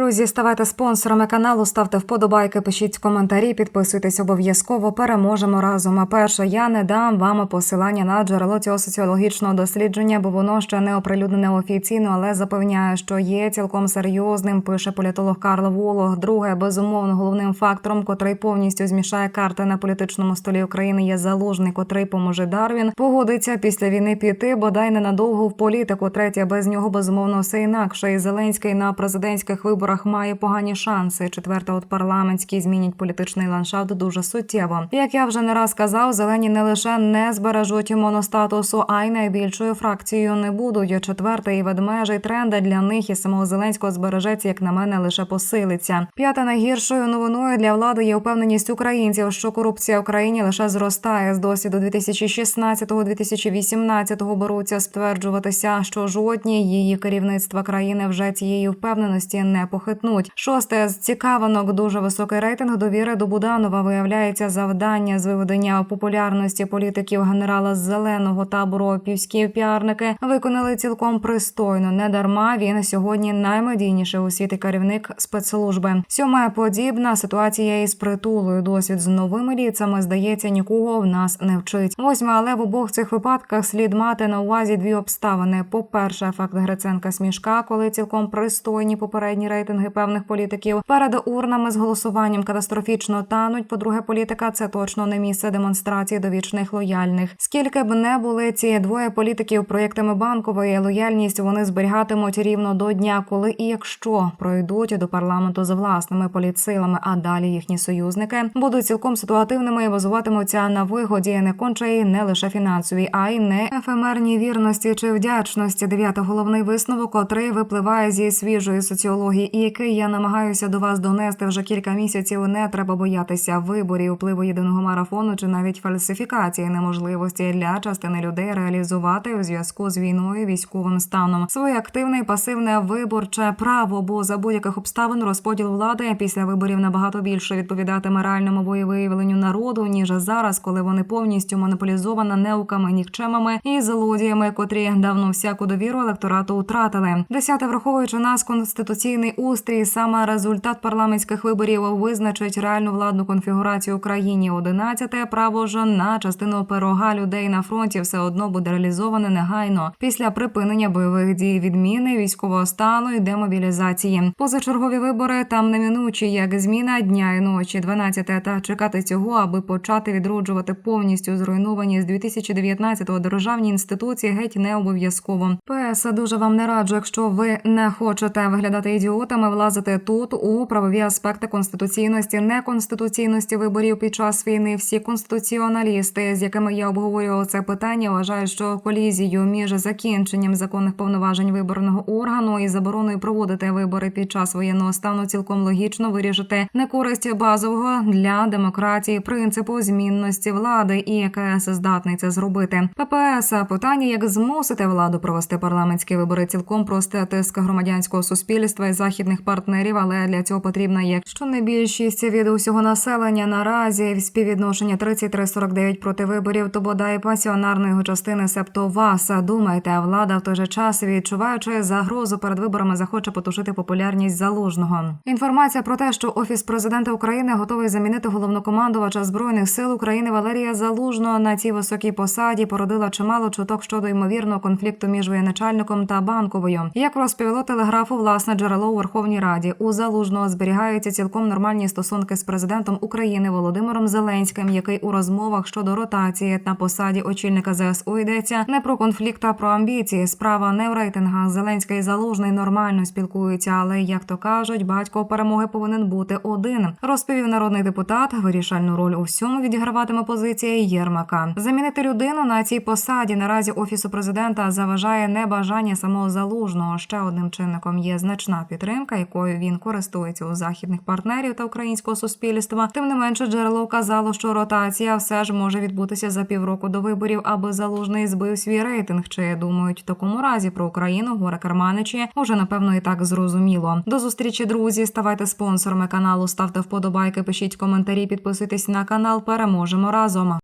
Друзі, ставайте спонсорами каналу, ставте вподобайки, пишіть коментарі, підписуйтесь обов'язково. Переможемо разом. А перше, я не дам вам посилання на джерело цього соціологічного дослідження, бо воно ще не оприлюднене офіційно, але запевняє, що є цілком серйозним. Пише політолог Карл Волох. Друге, безумовно, головним фактором, котрий повністю змішає карти на політичному столі України, є залужний, котрий поможе Дарвін. Погодиться після війни піти, бодай ненадовго в політику. Третє, без нього безумовно все інакше. І Зеленський на президентських виборах має погані шанси. Четверте, от парламентські змінять політичний ландшафт дуже суттєво. Як я вже не раз казав, зелені не лише не збережуть моностатусу, а й найбільшою фракцією не будуть. Четверте, і ведмежий тренда для них і самого Зеленського збережеться, як на мене, лише посилиться. П'ята найгіршою новиною для влади є впевненість українців, що корупція в країні лише зростає з досвіду 2016-2018 беруться стверджуватися, що жодні її керівництва країни вже цієї впевненості не похитнуть. Шосте з цікавинок дуже високий рейтинг довіри до Буданова виявляється завдання з виведення популярності політиків генерала з зеленого табору. Опівські піарники виконали цілком пристойно. Не дарма він сьогодні наймедійніший у світі керівник спецслужби. Сьома подібна ситуація із притулою. Досвід з новими ліцами здається нікого в нас не вчить. Восьма, але в обох цих випадках слід мати на увазі дві обставини. По перше, ефект Гриценка смішка, коли цілком пристойні попередні рейтинги певних політиків перед урнами з голосуванням катастрофічно тануть. По-друге, політика це точно не місце демонстрації довічних лояльних. Скільки б не були ці двоє політиків проєктами банкової лояльність, вони зберігатимуть рівно до дня, коли і якщо пройдуть до парламенту з власними політсилами, а далі їхні союзники будуть цілком ситуативними і базуватимуться на вигоді не конче не лише фінансовій, а й не ефемерній вірності чи вдячності. Дев'яте головний висновок, котрий випливає зі свіжої соціології, і який я намагаюся до вас донести вже кілька місяців. Не треба боятися виборів, впливу єдиного марафону чи навіть фальсифікації неможливості для частини людей реалізувати у зв'язку з війною військовим станом своє активне і пасивне виборче право, бо за будь-яких обставин розподіл влади після виборів набагато більше відповідатиме реальному волевиявленню народу ніж зараз, коли вони повністю монополізована неуками, нікчемами і злодіями, котрі давно всяку довіру електорату втратили. Десяте, враховуючи нас конституційний устрій, саме результат парламентських виборів визначить реальну владну конфігурацію в країні. Одинадцяте право ж на частину пирога людей на фронті все одно буде реалізоване негайно після припинення бойових дій, відміни військового стану і демобілізації. Позачергові вибори там неминучі, як зміна дня і ночі. 12 та чекати цього, аби почати відроджувати повністю зруйновані з 2019-го державні інституції геть не обов'язково. ПС дуже вам не раджу, якщо ви не хочете виглядати ідіотами, влазити тут у правові аспекти конституційності, неконституційності виборів під час війни. Всі конституціоналісти, з якими я обговорював це питання, вважають, що колізію між закінченням законних повноважень виборного органу і забороною проводити вибори під час воєнного стану цілком логічно вирішити некористь базового для демократії принципу змінності влади і ЄКС здатний це зробити. ППС питання, як змусити владу провести парламентські вибори, цілком просте тиск громадянського суспільства і західних партнерів, але для цього потрібна якщо не більшість від усього населення наразі в співвідношення 33-49 проти виборів, то бодай пасіонарної його частини, себто вас думаєте, а влада в той же час відчуваючи загрозу перед виборами, захоче потушити популярність залужного. Інформація про те, що офіс президента України готовий замінити головнокомандувача збройних сил України Валерія Залужного на цій високій посаді, породила чимало чуток щодо ймовірного конфлікту між воєначальником та банковою. Як розповіло телеграфу, власне джерело Верховній Раді у залужного зберігаються цілком нормальні стосунки з президентом України Володимиром Зеленським, який у розмовах щодо ротації на посаді очільника ЗСУ йдеться не про конфлікт, а про амбіції. Справа не в рейтингах. Зеленський залужний нормально спілкуються, але як то кажуть, батько перемоги повинен бути один. Розповів народний депутат. Вирішальну роль у всьому відіграватиме позиція Єрмака. Замінити людину на цій посаді наразі офісу президента заважає небажання самого залужного. Ще одним чинником є значна підтримка, якою він користується у західних партнерів та українського суспільства. Тим не менше, джерело вказало, що ротація все ж може відбутися за півроку до виборів, аби залужний збив свій рейтинг. Чи думають в такому разі про Україну горе Керманичі уже напевно і так зрозуміло. До зустрічі, друзі. Ставайте спонсорами каналу, ставте вподобайки, пишіть коментарі, підписуйтесь на канал. Переможемо разом.